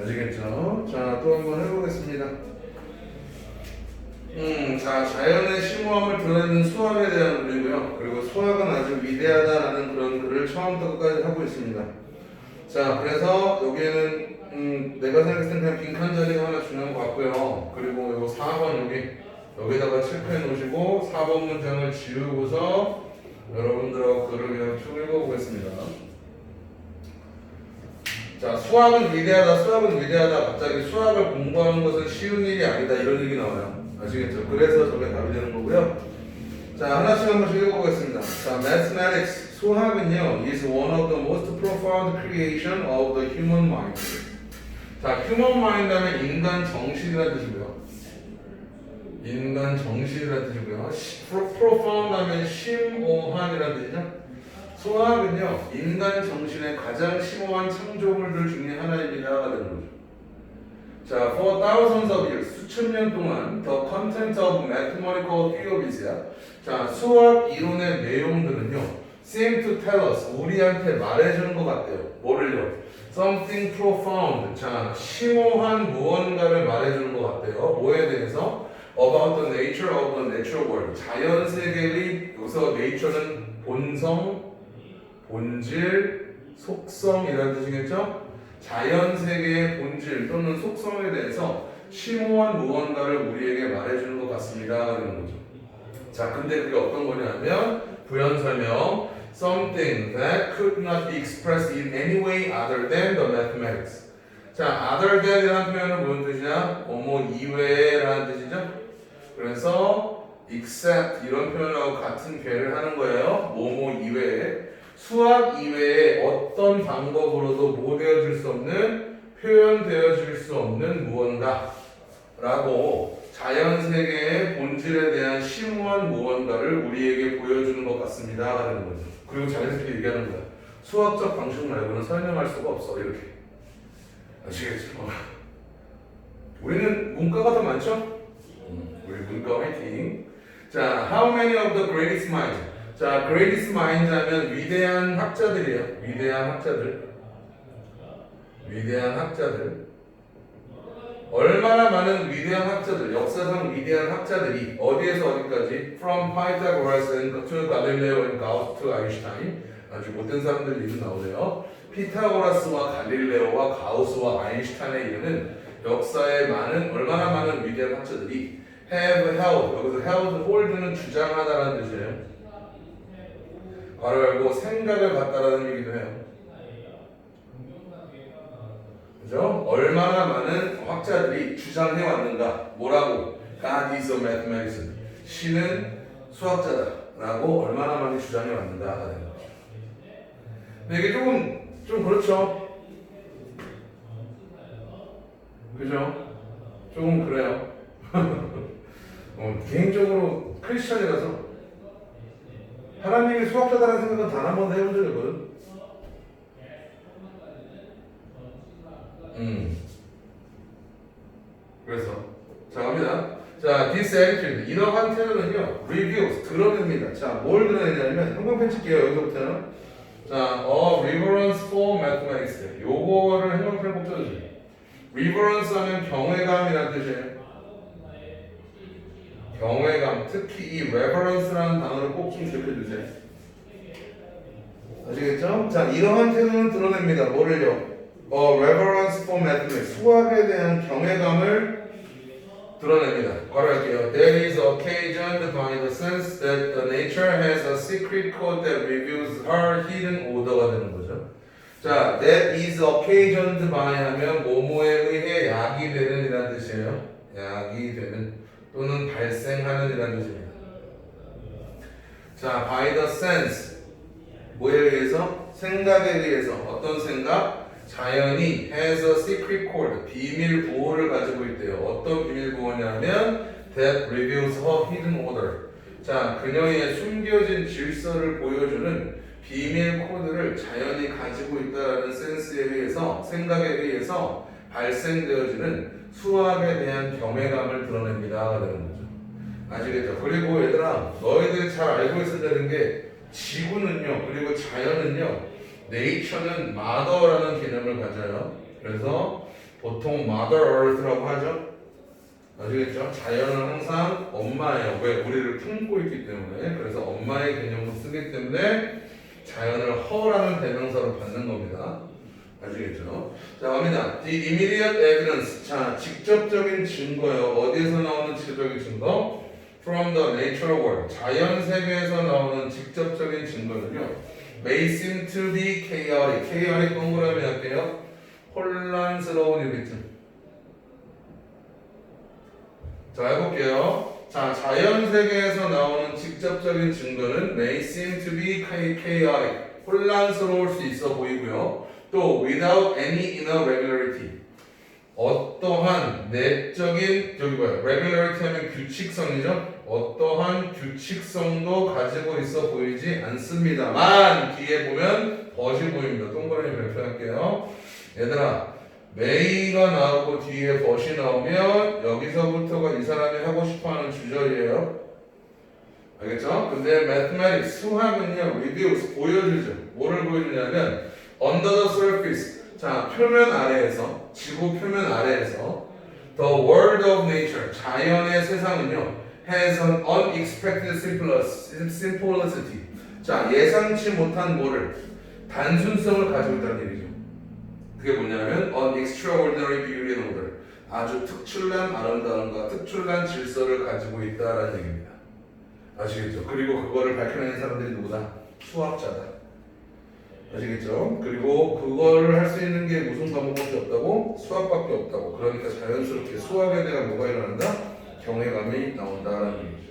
아시겠죠? 자, 또 한 번 해보겠습니다. 음, 자, 자연의 심오함을 드러내는 수학에 대한 글이고요. 그리고 수학은 아주 위대하다라는 그런 글을 처음부터 끝까지 하고 있습니다. 자, 그래서 여기에는 음, 내가 생각했을 때 빈칸 자리가 하나 중요한 것 같고요. 그리고 요 4번 여기 여기다가 체크해 놓으시고 4번 문장을 지우고서 여러분들하고 글을 그냥 쭉 읽어보겠습니다. 자, 수학은 위대하다, 수학은 위대하다. 갑자기 수학을 공부하는 것은 쉬운 일이 아니다. 이런 얘기 나와요. 아시겠죠? 그래서 저게 답이 되는 거고요. 자, 하나씩 한 번씩 읽어보겠습니다. 자, mathematics, 수학은요, is one of the most profound creation of the human mind. 자, human mind 하면 인간 정신이라는 뜻이고요. 인간 정신이라는 뜻이고요. 시- pro- profound 하면 심오한이라는 뜻이죠. 수학은요, 인간 정신의 가장 심오한 창조물들 중에 하나입니다가 되는 거죠. 자, for thousands of years, 수천 년 동안 the content of mathematical theories야. 자, 수학 이론의 내용들은요, seem to tell us, 우리한테 말해주는 것 같아요. 뭐를요? Something profound. 자, 심오한 무언가를 말해주는 것 같아요. 뭐에 대해서? About the nature of the natural world. 자연 세계의 여기서 nature는 본성, 본질, 속성이라는 뜻이겠죠? 자연 세계의 본질 또는 속성에 대해서 심오한 무언가를 우리에게 말해주는 것 같습니다. 라는 거죠. 자, 근데 그게 어떤 거냐면 부연 설명 something that could not be expressed in any way other than the mathematics. 자, other than이라는 표현은 무슨 뜻이냐? 뭐뭐 이외라는 뜻이죠. 그래서 except 이런 표현하고 같은 괴를 하는 거예요. 뭐뭐 이외에 수학 이외에 어떤 방법으로도 모되어질 수 없는 표현되어질 수 없는 무언가 라고 자연 세계의 본질에 대한 심오한 무언가를 우리에게 보여주는 것 같습니다. 라는 거죠. 그리고 자연스럽게 얘기하는 거야. 수학적 방식 말고는 설명할 수가 없어. 이렇게. 아시겠죠? 우리는 문과가 더 많죠? 음, 우리 문과 화이팅. 자, how many of the greatest minds? 자, greatest minds 하면 위대한 학자들이에요. 위대한 학자들. 위대한 학자들. 얼마나 많은 위대한 학자들, 역사상 위대한 학자들이 어디에서 어디까지 from Pythagoras and to Galileo and Gauss to Einstein 아주 못된 사람들 이름 나오네요. 피타고라스와 갈릴레오와 가우스와 아인슈타인에 이르는 역사에 많은 얼마나 많은 위대한 학자들이 have held 여기서 held hold는 주장하다라는 뜻이에요. 바로 알고 생각을 갖다라는 얘기도 해요. 그죠? 얼마나 많은 학자들이 주장해 왔는가? 뭐라고? God is a mathematician. 신은 수학자다 라고 얼마나 많이 주장해. 근데 이게 조금 좀 그렇죠. 그죠? 조금 그래요. 어, 개인적으로 크리스천이라서 하나님이 수학자다라는 생각은 단 한 번도 해본 적이 없거든. 음. 그래서 자 갑니다. 자, this attitude 이러한 태도는요 reveals 드러냅니다. 자, 뭘 드러내냐면 형광펜 칠게요 여기서부터는. 자, a reverence for mathematics. 요거를 형광펜 꼭 쳐주세요. reverence 하면 경외감이라는 뜻이에요. 경외감, 특히 이 reverence라는 단어를 꼭 좀 기억해주세요. 아시겠죠? 자, 이러한 태도는 드러냅니다. 뭐를요? 어, reverence for mathematics. 수학에 대한 경외감을 드러냅니다. 바로 할게요. There is occasioned by the sense that the nature has a secret code that reveals her hidden order가 되는 거죠. 자, that is occasioned by 하면 뭐뭐에 의해 야기되는 이라는 뜻이에요. 야기되는 또는 발생하는 이라는 뜻입니다. 자, by the sense 뭐에 의해서? 생각에 의해서 어떤 생각? 자연이 has a secret code 비밀 보호를 가지고 있대요. 어떤 비밀 보호냐면 that reveals her hidden order. 자, 그녀의 숨겨진 질서를 보여주는 비밀 코드를 자연이 가지고 있다는 센스에 의해서 생각에 의해서 발생되어지는 수학에 대한 경외감을 드러냅니다가 되는 거죠. 아시겠죠? 그리고 얘들아, 너희들이 잘 알고 있어야 되는 게 지구는요, 그리고 자연은요, 네이처는 마더라는 개념을 가져요. 그래서 보통 Mother Earth라고 하죠. 아시겠죠? 자연은 항상 엄마예요. 왜? 우리를 품고 있기 때문에. 그래서 엄마의 개념으로 쓰기 때문에 자연을 허라는 대명사로 받는 겁니다. 아시겠죠? 자, 갑니다. The immediate evidence. 자, 직접적인 증거요. 어디에서 나오는 직접적인 증거? From the natural world. 자연 세계에서 나오는 직접적인 증거는요. May seem to be chaotic. chaotic 동그라미 할게요. 혼란스러운 일이죠. 자, 해볼게요. 자, 자연 세계에서 나오는 직접적인 증거는 may seem to be chaotic. 혼란스러울 수 있어 보이고요. 또 without any inner regularity. 어떠한 내적인 저기 뭐야 regularity 하면 규칙성이죠. 어떠한 규칙성도 가지고 있어 보이지 않습니다만 뒤에 보면 벗이 보입니다. 동그라미 발표할게요. 얘들아 메이가 나오고 뒤에 벗이 나오면 여기서부터가 이 사람이 하고 싶어하는 주절이에요. 알겠죠? 근데 mathematics 수학은요 reveals 보여주죠. 뭐를 보여주냐면 under the surface 자 표면 아래에서 지구 표면 아래에서 the world of nature 자연의 세상은요 has an unexpected simplicity 자 예상치 못한 뭐를 단순성을 가지고 있다는 얘기죠. 그게 뭐냐면 an extraordinary beauty and order 아주 특출난 아름다움과 특출난 질서를 가지고 있다라는 얘기입니다. 아시겠죠? 그리고 그거를 밝혀내는 사람들이 누구다? 수학자다. 아시겠죠? 그리고 그거를 할수 있는 게 무슨 과목밖에 없다고? 수학밖에 없다고. 그러니까 자연스럽게 수학에 대한 뭐가 일어난다? 경외감이 나온다라는 얘기죠.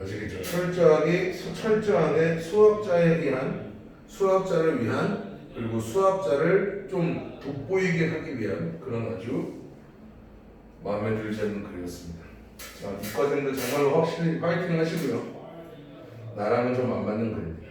아시겠죠? 철저하게 수- 철저하게 수학자에 대한 수학자를 위한 그리고 수학자를 좀 돋보이게 하기 위한 그런 아주 마음에 들지 않는 글이었습니다. 자, 이과생들 정말로 확실히 파이팅 하시고요. 나랑은 좀 안 맞는 글입니다.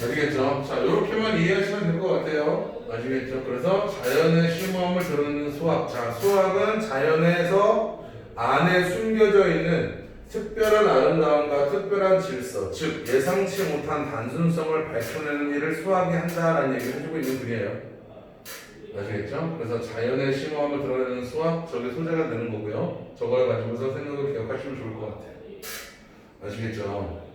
아시겠죠? 자, 이렇게만 이해하시면 될 것 같아요. 아시겠죠? 그래서 자연의 심오함을 드러내는 수학. 자, 수학은 자연에서 안에 숨겨져 있는 특별한 아름다움과 특별한 질서, 즉 예상치 못한 단순성을 밝혀내는 일을 수학이 한다라는 얘기를 해주고 있는 글이에요. 아시겠죠? 그래서 자연의 심오함을 드러내는 수학, 저게 소재가 되는 거고요. 저걸 가지고서 생각을 기억하시면 좋을 것 같아요. 아시겠죠?